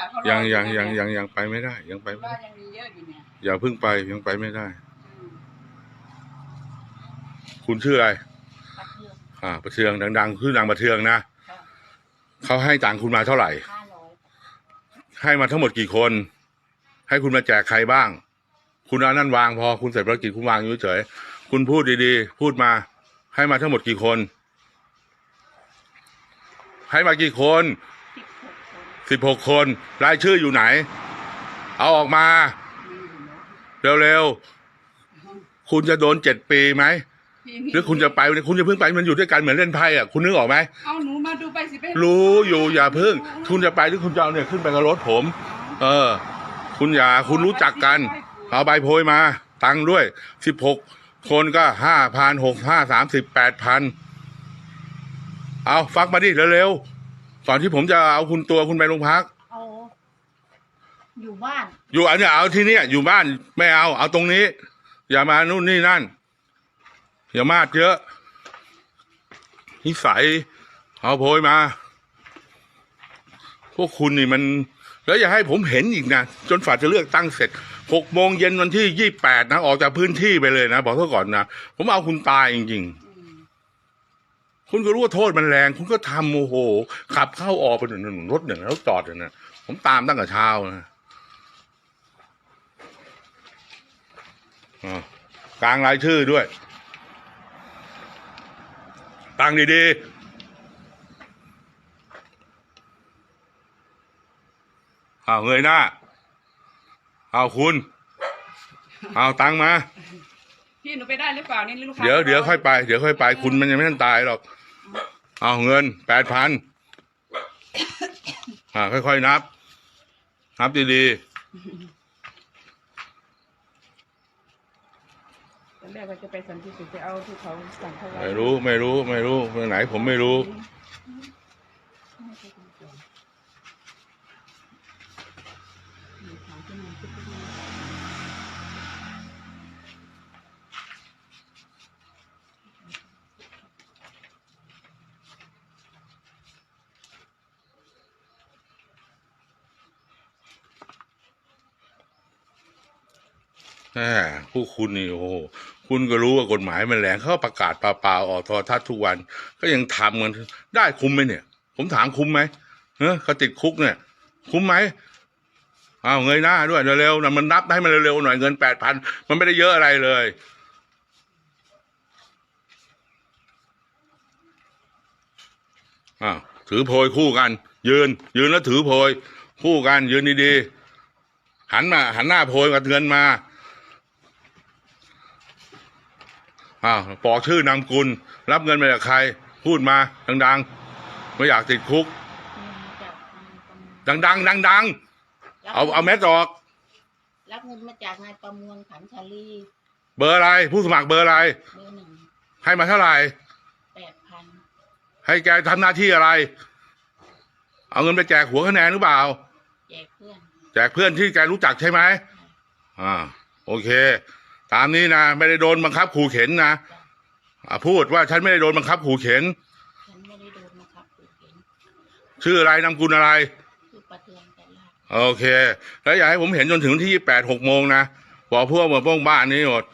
อะเขารอยังยังอยังเนี่ยังยังไปไม่ได้ ยังไปไม่ว่าได้ยังมีเยอะอยู่เนี่ยอย่าเพิ่งไปยังไปไม่ได้ อืมคุณชื่ออะไร ปัดเทืองอ่าประเทืองดังๆชื่อนางประเทืองนะค่ะเขาให้ตังค์คุณมาเท่าไหร่ ห้าร้อยให้มาทั้งหมดกี่คน ให้คุณมาแจกใครบ้าง คุณเอานั่นวางพอคุณเสร็จภารกิจคุณวางอยู่เฉยๆคุณพูดดีๆ พูดมา ให้มาทั้งหมดกี่คน ให้มากี่คน สิบหกคนสิบหกคน รายชื่ออยู่ไหน เอาออกมามีอยู่เนอะเร็วๆ คุณจะโดนเจ็ดปีไหมพี่มีหรือคุณจะไปคุณจะเพิ่งไปมันอยู่ด้วยกันเหมือนเล่นไพ่อะคุณนึกออกไหมเอาหนูมาดูไปสิไปรู้อยู่อย่าเพิ่ง คุณจะไปหรือคุณจะเอาเนี่ยขึ้นไปกับรถผม เออ คุณอย่าคุณรู้จักกัน เอาใบโพยมา ตังค์ด้วยสิบหกคนก็ห้าพันหกห้าสามสิบแปดพันเอาฟักมาดิเร็วๆ ก่อนที่ผมจะเอาคุณตัวคุณไปโรงพัก เอาอยู่บ้าน อยู่อันเนี้ยเอาที่เนี่ยอยู่บ้านไม่เอา เอาตรงนี้ อย่ามานู่นนี่นั่น อย่ามาดเยอะนิสัยเอาโพยมา พวกคุณนี่มัน แล้วอย่าให้ผมเห็นอีกนะ จนฝ่าจะเลือกตั้งเสร็จหกโมงเย็นวันที่ยี่แปดนะ ออกจากพื้นที่ไปเลยนะ บอกเขาก่อนนะ ผมเอาคุณตายจริงอืมๆ คุณก็รู้ว่าโทษมันแรง คุณก็ทำโอ้โห ขับเข้าออกไปหนึ่งรถหนึ่งแล้วจอดอยู่นะผมตามตั้งแต่เช้านะอ่ากลางรายชื่อด้วย ตั้งดีๆเอาเงยหน้า เอาคุณเอาตังค์มา พี่หนูไปได้หรือเปล่านี่ลูกค้าเดี๋ยวเดี๋ยวค่อยไป เดี๋ยวค่อยไป คุณมันยังไม่ทันตายหรอก เอาเงินแปดพันอ่าค่อยๆนับ นับดีตอนแรกว่าจะไปสันติสุขไปเอาที่เขาสั่งเขาๆไว้ไม่รู้ไม่รู้ไม่รู้เมื่อไหนผมไม่รู้ แหมผู้คุณนี่โอ้โหคุณก็รู้ว่ากฎหมายมันแรงเขาประกาศเปล่าๆออกโทรทัศน์ทุกวัน ก็ยังทำกันได้คุ้มไหมเนี่ย ผมถามคุ้มไหมเฮ้ยเขาติดคุกเนี่ย คุ้มไหมอ้าวเงยหน้าด้วยเร็วๆนะมันนับให้มันเร็วๆหน่อยเงินแปดพันมันไม่ได้เยอะอะไรเลยอ้าวถือโพยคู่กัน ยืน ยืนแล้วถือโพยคู่กันยืนดีๆหันมา หันหน้าโพยกับเงินมา อ้าวบอกชื่อนามกุล รับเงินมาจากใคร พูดมาดังๆ ไม่อยากติดคุกเงินมาจากนายประมวลดังๆดังๆเอาเอาแมสออก รับเงินมาจากนายประมวลขันชาลี เบอร์อะไร ผู้สมัครเบอร์อะไร เบอร์หนึ่งให้มาเท่าไหร่แปดพันให้แกทำหน้าที่อะไร เอาเงินไปแจกหัวคะแนนหรือเปล่า แจกเพื่อน แจกเพื่อนที่แกรู้จักใช่ไหมอ่า โอเค ตามนี้นะไม่ได้โดนบังคับขู่เข็นนะอ่าพูดว่าฉันไม่ได้โดนบังคับขู่เข็น ฉันไม่ได้โดนมาขับขู่เข็นชื่ออะไรนามกุลอะไร คือประเทืองแต่ลาด โอเค แล้วอยากให้ผมเห็นจนถึงวันที่ยี่แปดหกโมงนะบอกพวกเหมือนพวกบ้านนี้หมด